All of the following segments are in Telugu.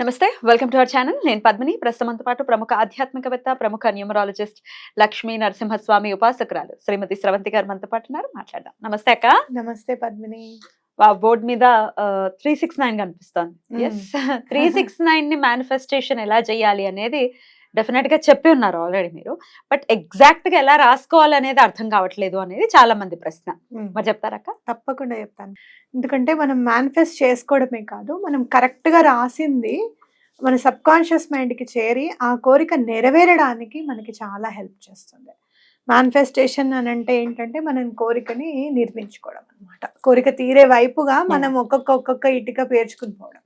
నమస్తే వెల్కమ్ టు అవర్ ఛానల్. నేను పద్మిని. ప్రస్తుతంతో పాటు ప్రముఖ ఆధ్యాత్మికవేత్త ప్రముఖ న్యూమరాలజిస్ట్ లక్ష్మీ నరసింహస్వామి ఉపాసకురాలు శ్రీమతి స్రవంతి గారు మనతో పాటు ఉన్నారు. మాట్లాడదాం. నమస్తే అక్క. నమస్తే పద్మిని. బోర్డు మీద త్రీ సిక్స్ నైన్ కనిపిస్తోంది. ఎస్ త్రీ సిక్స్ నైన్ని మేనిఫెస్టేషన్ ఎలా చేయాలి అనేది డెఫినెట్గా చెప్పి ఉన్నారు ఆల్రెడీ మీరు. బట్ ఎగ్జాక్ట్గా ఎలా రాసుకోవాలి అనేది అర్థం కావట్లేదు అనేది చాలా మంది ప్రశ్న. మరి చెప్తారక్క తప్పకుండా చెప్తాను. ఎందుకంటే మనం మేనిఫెస్ట్ చేసుకోవడమే కాదు మనం కరెక్ట్గా రాసింది మన సబ్ కాన్షియస్ మైండ్కి చేరి ఆ కోరిక నెరవేరడానికి మనకి చాలా హెల్ప్ చేస్తుంది. మేనిఫెస్టేషన్ అని అంటే ఏంటంటే మనం కోరికని నిర్మించుకోవడం అనమాట కోరిక తీరే వైపుగా మనం ఒక్కొక్క ఒక్కొక్క ఇటుక పేర్చుకుని పోవడం.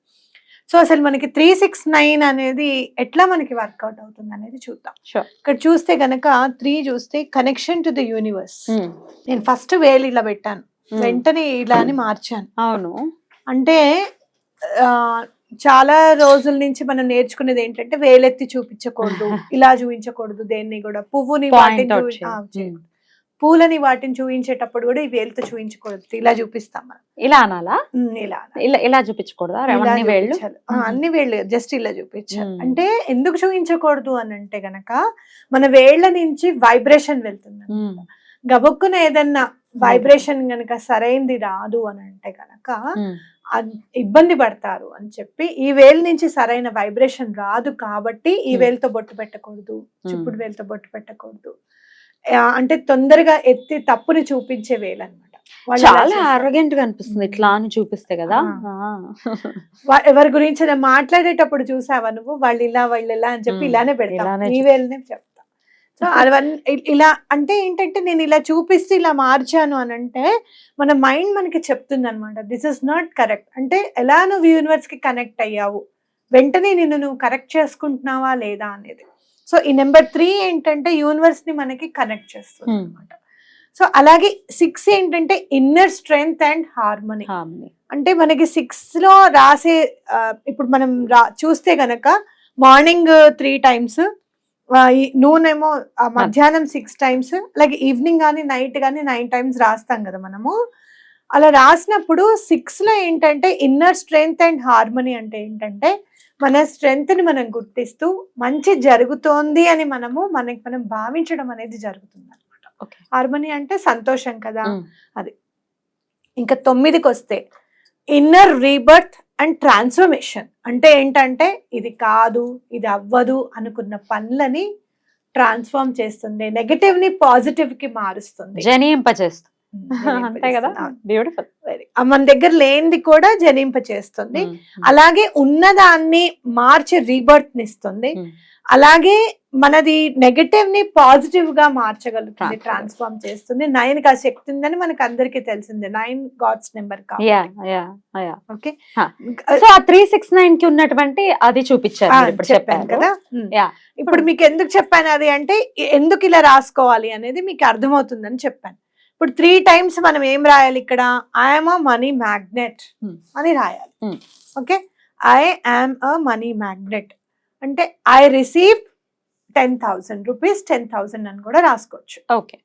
సో అసలు మనకి త్రీ సిక్స్ నైన్ అనేది ఎట్లా మనకి వర్కౌట్ అవుతుంది అనేది చూద్దాం. ఇక్కడ చూస్తే గనక త్రీ చూస్తే కనెక్షన్ టు ద యూనివర్స్ నేను ఫస్ట్ వేలు ఇలా పెట్టాను. Mm. వెంటనే ఇలా అని మార్చాను. అవును. అంటే చాలా రోజుల నుంచి మనం నేర్చుకునేది ఏంటంటే వేలెత్తి చూపించకూడదు ఇలా చూపించకూడదు దేన్ని కూడా. పువ్వుని వాటిని పూలని వాటిని చూపించేటప్పుడు కూడా ఈ వేలుతో చూపించకూడదు ఇలా చూపిస్తాం మనం. ఇలా అనాలా? ఇలా ఇలా ఇలా చూపించకూడదా? అన్ని వేళ్ళు. అన్ని వేళ్ళు జస్ట్ ఇలా చూపించాలి. అంటే ఎందుకు చూపించకూడదు అని అంటే గనక మన వేళ్ళ నుంచి వైబ్రేషన్ వెళ్తుంది. గబుక్కున ఏదన్నా వైబ్రేషన్ గనక సరైంది రాదు అని అంటే గనక ఇబ్బంది పడతారు అని చెప్పి ఈ వేలు నుంచి సరైన వైబ్రేషన్ రాదు కాబట్టి ఈ. వేలుతో బొట్టు పెట్టకూడదు. చూపుడు వేలుతో బొట్టు పెట్టకూడదు. అంటే తొందరగా ఎత్తి తప్పుని చూపించే వేలు అనమాట చాలా ఆరోగ్యంట్గా అనిపిస్తుంది ఇట్లా అని చూపిస్తే కదా. ఎవరి గురించి మాట్లాడేటప్పుడు చూసావా నువ్వు? వాళ్ళు ఇలా వాళ్ళు ఇలా అని చెప్పి. ఇలానే పెడతాం. వేలునే చెప్తా. సో అవన్నీ ఇలా అంటే ఏంటంటే నేను ఇలా చూపిస్తూ ఇలా మార్చాను అని అంటే మన మైండ్ మనకి చెప్తుంది అనమాట దిస్ ఇస్ నాట్ కరెక్ట్ అంటే ఎలా నువ్వు యూనివర్స్కి కనెక్ట్ అయ్యావు? వెంటనే నిన్ను నువ్వు కరెక్ట్ చేసుకుంటున్నావా లేదా అనేది. సో ఈ నెంబర్ త్రీ ఏంటంటే యూనివర్స్ని మనకి కనెక్ట్ చేస్తుంది Hmm. అనమాట సో అలాగే సిక్స్ ఏంటంటే ఇన్నర్ స్ట్రెంగ్త్ అండ్ హార్మోనీ. అంటే మనకి సిక్స్లో రాసే ఇప్పుడు మనం రా చూస్తే గనక మార్నింగ్ త్రీ టైమ్స్ నూన్ ఏమో ఆ, మధ్యాహ్నం సిక్స్ టైమ్స్ అలాగే ఈవినింగ్ కానీ నైట్ కానీ నైన్ టైమ్స్ రాస్తాం కదా మనము అలా రాసినప్పుడు సిక్స్లో ఏంటంటే ఇన్నర్ స్ట్రెంగ్త్ అండ్ హార్మోనీ అంటే ఏంటంటే మన స్ట్రెంగ్త్ని మనం గుర్తిస్తూ మంచి జరుగుతోంది అని మనము మనకి మనం భావించడం అనేది జరుగుతుంది అనమాట. హార్మోనీ అంటే సంతోషం కదా? మ్మ్. ఇంకా తొమ్మిదికి వస్తే ఇన్నర్ రీబర్త్ అండ్ ట్రాన్స్ఫర్మేషన్. అంటే ఏంటంటే ఇది కాదు ఇది అవ్వదు అనుకున్న పనులని ట్రాన్స్ఫార్మ్ చేస్తుంది. నెగటివ్ని పాజిటివ్కి మారుస్తుంది. జనింపచేస్తుంది అంతే కదా. బ్యూటిఫుల్ మన దగ్గర లేనిది కూడా జనింప చేస్తుంది. అలాగే ఉన్నదాన్ని మార్చి రీబర్త్ నిస్తుంది. Hmm. అలాగే మనది నెగటివ్ని పాజిటివ్గా మార్చగలుగుతుంది. ట్రాన్స్ఫార్మ్ చేస్తుంది. నైన్కి ఆ శక్తి ఉందని మనకు అందరికీ తెలిసిందే. Nine god's number okay. So ఆ త్రీ సిక్స్ నైన్కి ఉన్నటువంటి అది చూపించారు చెప్పాను కదా. ఇప్పుడు మీకు ఎందుకు చెప్పాను అది అంటే ఎందుకు ఇలా రాసుకోవాలి అనేది మీకు అర్థమవుతుందని చెప్పాను. ఇప్పుడు త్రీ టైమ్స్ మనం ఏం రాయాలి ఇక్కడ? I'm a money magnet. అని రాయాలి. Okay I am a money magnet అంటే I receive ten thousand rupees ten thousand అని కూడా రాసుకోవచ్చు. Okay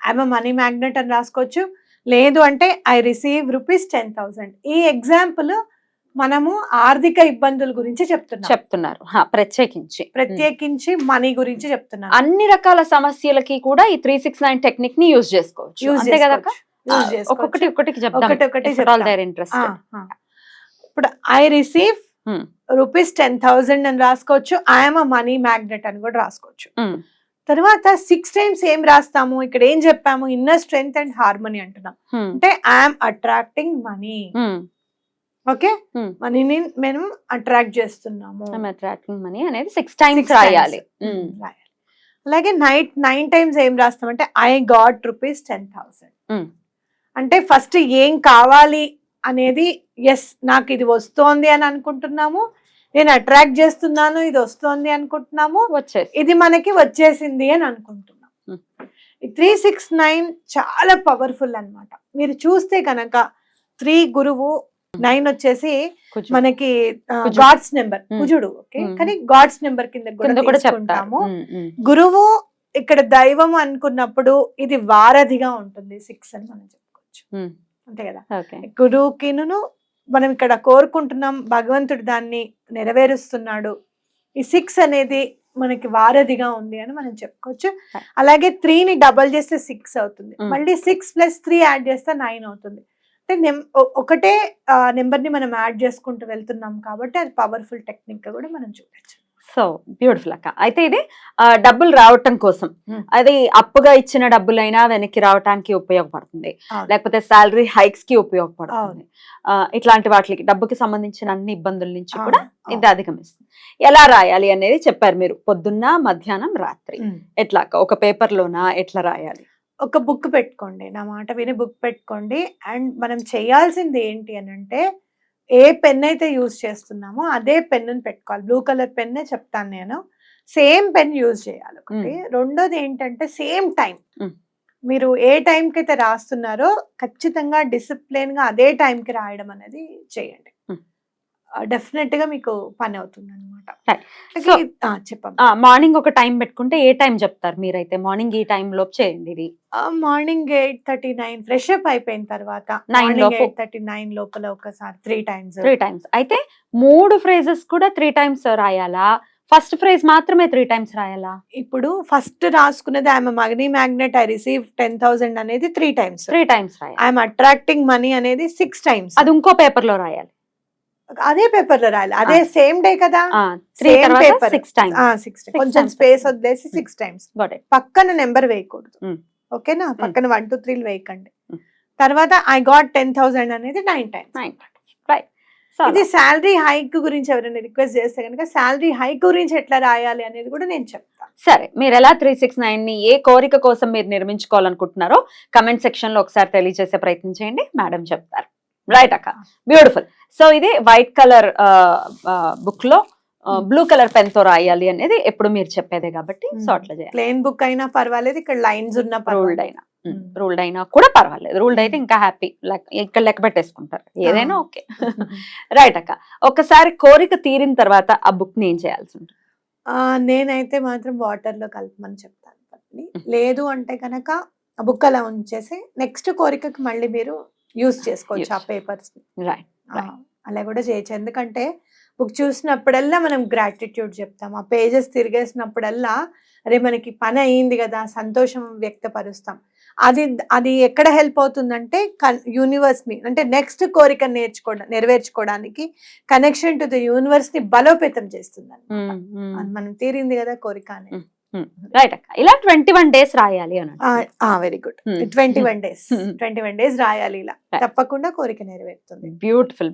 I'm a money magnet అని రాసుకోవచ్చు. లేదు అంటే I receive rupees ten thousand ఈ ఎగ్జాంపుల్ మనము ఆర్థిక ఇబ్బందుల గురించి చెప్తున్నాం. చెప్తున్నారు. ప్రత్యేకించి. ప్రత్యేకించి మనీ గురించి చెప్తున్నాను అన్ని రకాల సమస్యలకి కూడా ఈ త్రీ సిక్స్ నైన్ టెక్నిక్ని యూజ్ చేసుకోవచ్చు. యూజ్ కదా. ఒక్కొక్కటి ఒక్కటికి చెప్తాం. ఆ. ఇప్పుడు I receive. Rupees ten thousand అని రాసుకోవచ్చు. ఐఎమ్ అ మనీ మ్యాగ్నెట్ అని కూడా రాసుకోవచ్చు. తర్వాత సిక్స్ టైమ్స్ ఏం రాస్తాము? ఇక్కడ ఏం చెప్పాము? ఇన్నర్ స్ట్రెంగ్త్ అండ్ హార్మోనీ అంటున్నాం. అంటే ఐఎమ్ అట్రాక్టింగ్ మనీ. ఓకే. మనీని మేము అట్రాక్ట్ చేస్తున్నాము. Attracting money అనేది సిక్స్ టైమ్స్ రాయాలి. అలాగే నైట్ నైన్ టైమ్స్ ఏం రాస్తామంటే I got rupees ten thousand. అంటే ఫస్ట్ ఏం కావాలి అనేది ఎస్ నాకు ఇది వస్తోంది అని అనుకుంటున్నాము. నేను అట్రాక్ట్ చేస్తున్నాను ఇది వస్తోంది అనుకుంటున్నాము. ఇది మనకి వచ్చేసింది అని అనుకుంటున్నాం. త్రీ సిక్స్ నైన్ చాలా పవర్ఫుల్ అన్నమాట. మీరు చూస్తే కనుక త్రీ గురువు నైన్ వచ్చేసి మనకి. God's number. కుజుడు ఓకే. కానీ గాడ్స్ నెంబర్ కింద కూడా hmm. గురువు ఇక్కడ దైవం అనుకున్నప్పుడు ఇది వారధిగా ఉంటుంది సిక్స్ అని మనం చెప్పుకోవచ్చు. అంతే కదా. గురువుకిను మనం ఇక్కడ కోరుకుంటున్నాం భగవంతుడు దాన్ని నెరవేరుస్తున్నాడు ఈ సిక్స్ అనేది మనకి వారధిగా ఉంది అని మనం చెప్పుకోవచ్చు. అలాగే త్రీని డబల్ చేస్తే సిక్స్ అవుతుంది. మళ్ళీ సిక్స్ ప్లస్ త్రీ యాడ్ చేస్తే నైన్ అవుతుంది అంటే నెం- ఒకటే నెంబర్ని మనం యాడ్ చేసుకుంటూ వెళ్తున్నాం కాబట్టి అది పవర్ఫుల్ టెక్నిక్గా కూడా మనం చూడొచ్చు. సో బ్యూటిఫుల్ అక్క. అయితే ఇది డబ్బులు రావటం కోసం. అది అప్పుగా ఇచ్చిన డబ్బులైనా వెనక్కి రావటానికి ఉపయోగపడుతుంది. లేకపోతే శాలరీ హైక్స్కి ఉపయోగపడుతుంది ఇట్లాంటి వాటికి డబ్బుకి సంబంధించిన అన్ని ఇబ్బందుల నుంచి కూడా ఇది అధిగమిస్తుంది. ఎలా రాయాలి అనేది చెప్పారు మీరు. పొద్దున్న మధ్యాహ్నం రాత్రి. అవును. ఎట్లా అక్క? ఒక పేపర్ లోనా ఎట్లా రాయాలి? ఒక బుక్ పెట్టుకోండి. నా మాట విని బుక్ పెట్టుకోండి. అండ్ మనం చేయాల్సింది ఏంటి అని అంటే ఏ పెన్ అయితే యూజ్ చేస్తున్నామో అదే పెన్నుని పెట్టుకోవాలి. బ్లూ కలర్ పెన్నే చెప్తాను నేను. సేమ్ పెన్ యూజ్ చేయాలి ఒకటి. రెండోది ఏంటంటే సేమ్ టైం. మీరు ఏ టైంకి అయితే రాస్తున్నారో ఖచ్చితంగా డిసిప్లిన్గా అదే టైంకి రాయడం అనేది చేయండి. డెఫినెట్గా మీకు పని అవుతుంది అనమాట చెప్పండి. మార్నింగ్ ఒక టైం పెట్టుకుంటే ఏ టైం చెప్తారు మీరైతే? మార్నింగ్ ఈ టైం లోపు చేయండి ఇది. Morning eight thirty nine fresh up అయిపోయిన తర్వాత లోపు. ఎయిట్ థర్టీ నైన్ లోపల ఒకసారి త్రీ టైమ్స్ త్రీ టైమ్స్ అయితే మూడు ఫ్రేజెస్ కూడా త్రీ టైమ్స్ రాయాలా? ఫస్ట్ ఫ్రేజ్ మాత్రమే త్రీ టైమ్స్ రాయాలా? ఇప్పుడు first రాసుకున్నది I'm money magnet I receive ten thousand అనేది త్రీ టైమ్స్ త్రీ టైమ్స్ రాయాలి. ఐఎమ్ అట్రాక్టింగ్ మనీ అనేది సిక్స్ టైమ్స్ అది ఇంకో పేపర్లో రాయాలి. అదే పేపర్లో రాయాలి. అదే సేమ్ డే కదా? తర్వాత paper. సిక్స్ టైమ్స్ కొంచెం. స్పేస్ వదిలేసి సిక్స్ టైమ్స్ గోట్ ఇట్ పక్కన నెంబర్ వేయకూడదు. Mm. ఓకేనా? పక్కన వన్ టూ త్రీలు వేయకండి. తర్వాత ఐ గాట్ టెన్ థౌసండ్ అనేది నైన్ టైమ్స్ నైన్ రైట్ ఇది శాలరీ హైక్ గురించి ఎవరైనా రిక్వెస్ట్ చేస్తే కనుక శాలరీ హైక్ గురించి ఎట్లా రాయాలి అనేది కూడా నేను చెప్తాను సరే మీరు ఎలా త్రీ సిక్స్ నైన్ని ఏ కోరిక కోసం మీరు నిర్మించుకోవాలనుకుంటున్నారో కమెంట్ సెక్షన్లో ఒకసారి తెలియజేసే ప్రయత్నం చేయండి. మేడం చెప్తారు. రైట్ అక్క. బ్యూటిఫుల్ సో ఇది వైట్ కలర్ బుక్లో బ్లూ కలర్ పెన్తో రాయాలి అనేది ఎప్పుడు మీరు చెప్పేదే కాబట్టి సో Hmm. అట్లా చేయాలి. ప్లేన్ బుక్ అయినా పర్వాలేదు ఇక్కడ లైన్స్ ఉన్న రూల్డ్ అయినా. Hmm. రూల్డ్ అయినా కూడా పర్వాలేదు. రూల్డ్ అయితే ఇంకా హ్యాపీ ఇక్కడ లెక్క పెట్టేసుకుంటారు. ఏదైనా Ah. ఓకే. రైట్ అక్క. ఒకసారి కోరిక తీరిన తర్వాత ఆ బుక్ని ఏం చేయాల్సి ఉంటుంది? ఆ, నేనైతే మాత్రం వాటర్లో కలపమని చెప్తాను పత్ని. లేదు అంటే కనుక ఆ బుక్ అలా ఉంచేసి నెక్స్ట్ కోరికకి మళ్ళీ మీరు యూస్ చేసుకోవచ్చు ఆ. Papers right. అలా కూడా చేయొచ్చు ఎందుకంటే బుక్ చూసినప్పుడల్లా మనం గ్రాటిట్యూడ్ చెప్తాం ఆ పేజెస్ తిరిగేసినప్పుడల్లా అరే మనకి పని అయ్యింది కదా సంతోషం వ్యక్తపరుస్తాం అది అది ఎక్కడ హెల్ప్ అవుతుందంటే యూనివర్స్ని అంటే నెక్స్ట్ కోరిక నేర్చుకోవడం నెరవేర్చుకోవడానికి కనెక్షన్ టు ద యూనివర్స్ని బలోపేతం చేస్తుంది Hmm. మనం తీరింది కదా కోరిక అనేది రైట్ అక్క. ఇలా ట్వంటీ వన్ డేస్ రాయాలి అని very good Hmm. Twenty one days Hmm. Twenty one days రాయాలి ఇలా. తప్పకుండా కోరిక నెరవేరుతుంది. బ్యూటిఫుల్